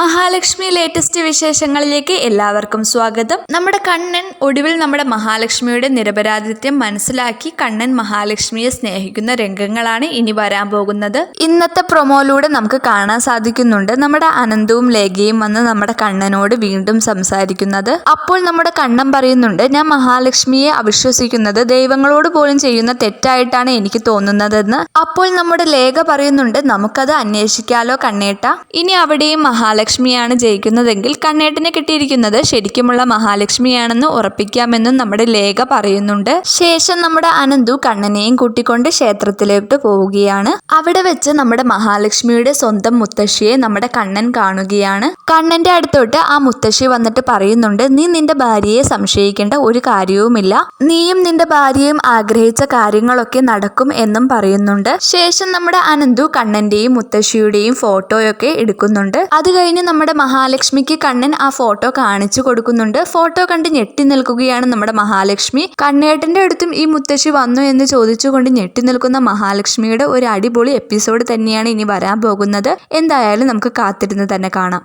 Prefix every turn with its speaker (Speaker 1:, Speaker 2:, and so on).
Speaker 1: Mahalakshmi latest വിശേഷങ്ങളിലേക്ക് എല്ലാവർക്കും സ്വാഗതം. നമ്മുടെ കണ്ണൻ ഒടുവിൽ നമ്മുടെ മഹാലക്ഷ്മിയുടെ നിരപരാധിത്യം മനസ്സിലാക്കി കണ്ണൻ മഹാലക്ഷ്മിയെ സ്നേഹിക്കുന്ന രംഗങ്ങളാണ് ഇനി വരാൻ പോകുന്നത്. ഇന്നത്തെ പ്രൊമോയിലൂടെ നമുക്ക് കാണാൻ സാധിക്കുന്നുണ്ട് നമ്മുടെ അനന്തവും ലേഖയും വന്ന് നമ്മുടെ കണ്ണനോട് വീണ്ടും സംസാരിക്കുന്നത്. അപ്പോൾ നമ്മുടെ കണ്ണൻ പറയുന്നുണ്ട് ഞാൻ മഹാലക്ഷ്മിയെ അവിശ്വസിക്കുന്നത് ദൈവങ്ങളോട് പോലും ചെയ്യുന്ന തെറ്റായിട്ടാണ് എനിക്ക് തോന്നുന്നതെന്ന്. അപ്പോൾ നമ്മുടെ ലേഖ പറയുന്നുണ്ട് നമുക്കത് അന്വേഷിക്കാലോ കണ്ണേട്ട. ഇനി അവിടെയും മഹാലക്ഷ്മിയാണ് ജയിക്കുന്നതെങ്കിൽ കണ്ണേട്ടിന് കിട്ടിയിരിക്കുന്നത് ശരിക്കുമുള്ള മഹാലക്ഷ്മിയാണെന്ന് ഉറപ്പിക്കാമെന്നും നമ്മുടെ ലേഖ പറയുന്നുണ്ട്. ശേഷം നമ്മുടെ അനന്തു കണ്ണനെയും കൂട്ടിക്കൊണ്ട് ക്ഷേത്രത്തിലോട്ട് പോവുകയാണ്. അവിടെ വെച്ച് നമ്മുടെ മഹാലക്ഷ്മിയുടെ സ്വന്തം മുത്തശ്ശിയെ നമ്മുടെ കണ്ണൻ കാണുകയാണ്. കണ്ണന്റെ അടുത്തോട്ട് ആ മുത്തശ്ശി വന്നിട്ട് പറയുന്നുണ്ട് നീ നിന്റെ ഭാര്യയെ സംശയിക്കേണ്ട ഒരു കാര്യവുമില്ല. നീയും നിന്റെ ഭാര്യയും ആഗ്രഹിച്ച കാര്യങ്ങളൊക്കെ നടക്കും എന്നും പറയുന്നുണ്ട്. ശേഷം നമ്മുടെ അനന്തു കണ്ണന്റെയും മുത്തശ്ശിയുടെയും ഫോട്ടോയൊക്കെ എടുക്കുന്നുണ്ട്. അത് കഴിഞ്ഞ് നമ്മുടെ മഹാലക്ഷ്മിക്ക് കണ്ണൻ ആ ഫോട്ടോ കാണിച്ചു കൊടുക്കുന്നുണ്ട്. ഫോട്ടോ കണ്ട് ഞെട്ടി നിൽക്കുകയാണ് നമ്മുടെ മഹാലക്ഷ്മി. കണ്ണേട്ടന്റെ അടുത്തും ഈ മുത്തശ്ശി വന്നു എന്ന് ചോദിച്ചുകൊണ്ട് ഞെട്ടി നിൽക്കുന്ന മഹാലക്ഷ്മിയുടെ ഒരു അടിപൊളി എപ്പിസോഡ് തന്നെയാണ് ഇനി വരാൻ പോകുന്നത്. എന്തായാലും നമുക്ക് കാത്തിരുന്ന് തന്നെ കാണാം.